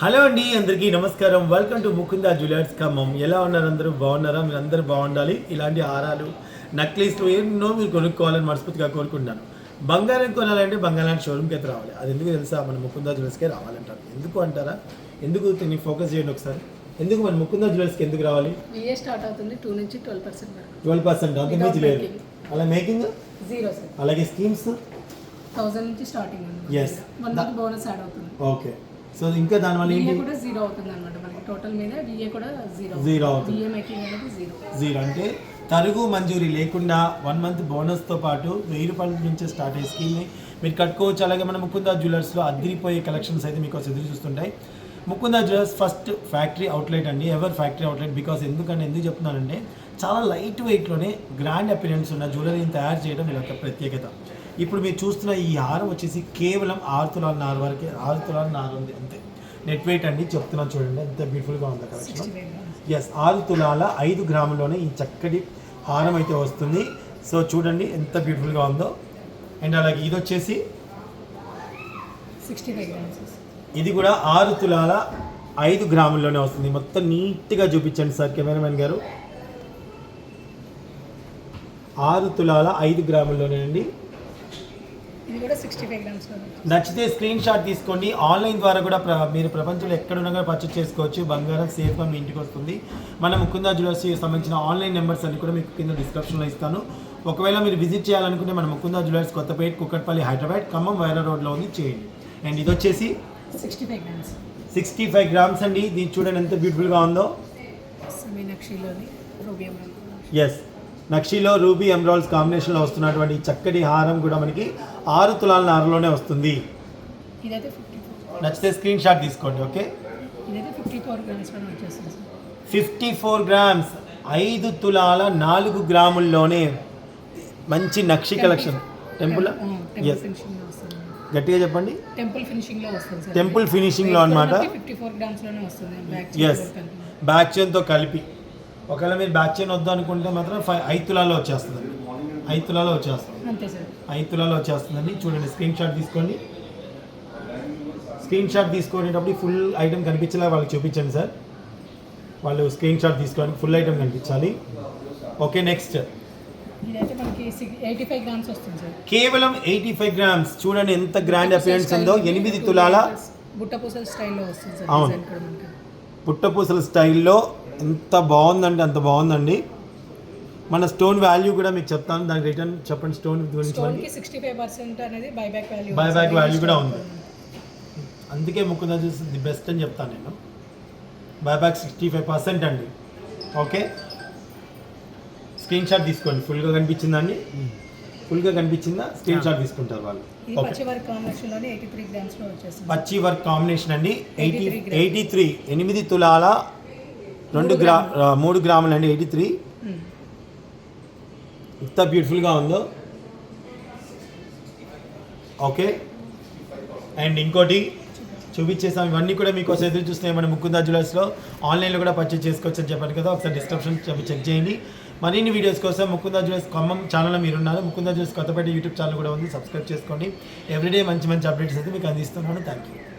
Hello అండి అందరికీ నమస్కారం. Welcome to Mukunda jewellers Khammam ఎలా ఉన్నారు అందరూ? బాగున్నారా? మీరు అందరూ బాగుండాలి. ఇలాంటి హారాలు నక్లీస్లు ఎన్నో మీరు కొనుక్కోవాలని మనస్ఫూర్తిగా కోరుకుంటున్నాను. బంగారం కొనాలంటే బంగారం షోరూమ్కి అయితే రావాలి. అది ఎందుకు తెలుసా? మన ముకుందా జ్యువెలర్స్కే రావాలంటారు. ఎందుకు అంటారా? ఎందుకు దీన్ని ఫోకస్ చేయండి ఒకసారి? ఎందుకు మన ముకుందా జ్యువెలర్స్కి ఎందుకు రావాలి? స్టార్ట్ అవుతుంది టూ నుంచి ట్వెల్వ్ పర్సెంట్ ట్వెల్వ్ పర్సెంట్ అంత మించి లేదు. making. అలా మేకింగ్ జీరో సార్ అలాగే స్కీమ్స్ థౌసండ్ నుంచి starting. One month bonus add అవుతుంది. ఓకే సో ఇంకా దానివల్ల ఏంటి? కూడా జీరో అవుతుంది అనమాట మనకి టోటల్ మీద విఏ కూడా జీరో జీరో అవుతుంది. విఏ మేకింగ్ అనేది జీరో జీరో అంటే తరుగు మంజూరీ లేకుండా వన్ మంత్ బోనస్తో పాటు వెయ్యి రూపాయల నుంచి స్టార్ట్ అయ్యే స్కీమ్ని మీరు కట్టుకోవచ్చు. అలాగే మన ముకుందా జ్యువెలర్స్లో అదిరిపోయే కలెక్షన్స్ అయితే మీకు ఎదురు చూస్తుంటాయి. Mukunda jewellers first factory outlet అండి. ఎవర్ ఫ్యాక్టరీ అవుట్లెట్ బికాస్ ఎందుకంటే ఎందుకు చెప్తున్నానంటే చాలా లైట్ వెయిట్లోనే గ్రాండ్ అపీరెన్స్ ఉన్న జ్యువెలరీని తయారు చేయడం వీళ్ళ యొక్క ప్రత్యేకత. ఇప్పుడు మీరు చూస్తున్న ఈ హారం వచ్చేసి కేవలం ఆరు తులాల నారు వరకే ఆరు తులాల నారు ఉంది అంతే. నెట్ వెయిట్ అండి చెప్తున్నాను చూడండి ఎంత బ్యూటిఫుల్గా ఉంది కలెక్షన్ ఎస్ ఆరు తులాల ఐదు గ్రాముల్లోనే ఈ చక్కటి హారం అయితే వస్తుంది. సో చూడండి ఎంత బ్యూటిఫుల్గా ఉందో. అండ్ అలాగే ఇది వచ్చేసి ఇది కూడా ఆరు తులాల ఐదు గ్రాముల్లోనే వస్తుంది. మొత్తం నీట్గా చూపించండి సార్ కెమెరామెన్ గారు. ఆరు తులాల ఐదు గ్రాముల్లోనే అండి ఇది కూడా సిక్స్టీ ఫైవ్ గ్రామ్స్ నచ్చితే స్క్రీన్ షాట్ తీసుకోండి. ఆన్లైన్ ద్వారా కూడా ప్ర మీరు ప్రపంచంలో ఎక్కడున్నా కూడా పర్చేస్ చేసుకోవచ్చు. బంగారం సేఫ్గా మీ ఇంటికి వస్తుంది. మన ముకుందా జ్యువెలర్స్కి సంబంధించిన ఆన్లైన్ నెంబర్స్ అన్ని కూడా మీకు కింద డిస్క్రిప్షన్లో ఇస్తాను. ఒకవేళ మీరు విజిట్ చేయాలనుకుంటే మన ముకుందా జ్యువెలర్స్ కొత్తపేట కుక్కట్పల్లి హైదరాబాద్ ఖమ్మం వైరా రోడ్లో ఉంది. చేయండి. అండ్ ఇది వచ్చేసి sixty five grams sixty five grams అండి. దీన్ని చూడండి ఎంత బ్యూటిఫుల్గా ఉందో. ఎస్ నక్షిలో రూబీ ఎమరాల్డ్స్ కాంబినేషన్లో వస్తున్నటువంటి చక్కటి హారం కూడా మనకి ఆరు తులాల నారలోనే వస్తుంది. నచ్చితే స్క్రీన్ షాట్ తీసుకోండి ఓకే? ఫిఫ్టీ ఫోర్ గ్రామ్స్ ఐదు తులాల నాలుగు గ్రాముల్లోనే మంచి నక్షి కలెక్షన్. టెంపుల్? ఎస్ వస్తుంది. గట్టిగా చెప్పండి. టెంపుల్ ఫినిషింగ్లో వస్తుంది సార్. టెంపుల్ ఫినిషింగ్లో అనమాట ఫిఫ్టీ ఫోర్ గ్రామ్స్లోనే వస్తుంది. బ్యాక్ చైన్తో కలిపి. ఒకవేళ మీరు బ్యాక్ చైన్ వద్దు అనుకుంటే మాత్రం ఫైవ్ ఐదు తులాల్లో వచ్చేస్తుంది. ఐదు తులాల్లో వచ్చేస్తుంది ఐదు తులాల్లో వచ్చేస్తుందండి. చూడండి స్క్రీన్ షాట్ తీసుకోండి. స్క్రీన్ షాట్ తీసుకునేటప్పుడు ఫుల్ ఐటమ్ కనిపించేలా వాళ్ళకి చూపించండి సార్. వాళ్ళు స్క్రీన్ షాట్ తీసుకోవడానికి ఫుల్ ఐటమ్ కనిపించాలి. Okay next. ఇదైతే మనకి ఎయిటీ ఫైవ్ గ్రామ్స్ వస్తుంది సార్. కేవలం ఎయిటీ ఫైవ్ గ్రామ్స్. చూడండి ఎంత గ్రాండ్ అపియరెన్స్ ఉందో. ఎనిమిది తులాల బుట్ట పూసల స్టైల్లో అవును. పుట్టపూసల స్టైల్లో ఎంత బాగుందండి అంత బాగుందండి. మన స్టోన్ వాల్యూ కూడా మీకు చెప్తాను దానికి రిటర్న్ చెప్పండి స్టోన్ గురించి సిక్స్టీ ఫైవ్ పర్సెంట్ అనేది బైబ్యాక్ వాల్యూ value కూడా ఉంది. అందుకే ముకుంద చూసి ది బెస్ట్ అని చెప్తాను నేను. బైబ్యాక్ సిక్స్టీ ఫైవ్ పర్సెంట్ అండి. ఓకే? స్క్రీన్ షాట్ తీసుకోండి. ఫుల్గా కనిపించిందండి. ఫుల్గా కనిపించిందా? స్క్రీన్ షాట్ తీసుకుంటారు వాళ్ళు. పచ్చి వర్క్ కాంబినేషన్ అండి. Eighty 83 grams. ఎయిటీ త్రీ ఎనిమిది తులాల రెండు గ్రా మూడు గ్రాములు అండి ఎయిటీ త్రీ. ఎంత బ్యూటిఫుల్గా ఉందో. ఓకే. అండ్ ఇంకోటి చూపించేసాం ఇవన్నీ కూడా మీకోసం ఎదురు చూస్తున్నాయి మన ముకుందా జ్యువెలర్స్లో ఆన్లైన్లో కూడా పర్చేస్ చేసుకోవచ్చు అని చెప్పాను కదా ఒకసారి డిస్క్రిప్షన్ చెక్ చేయండి. మరిన్ని వీడియోస్ కోసం ముకుందా జ్యువెలర్స్ ఖమ్మం ఛానల్లో మీరు ఉన్నారు Mukunda jewellers Kothapet YouTube channel కూడా ఉంది సబ్స్క్రైబ్ చేసుకోండి. ఎవ్రీడే మంచి మంచి అప్డేట్స్ అయితే మీకు అందిస్తున్నాను. Thank you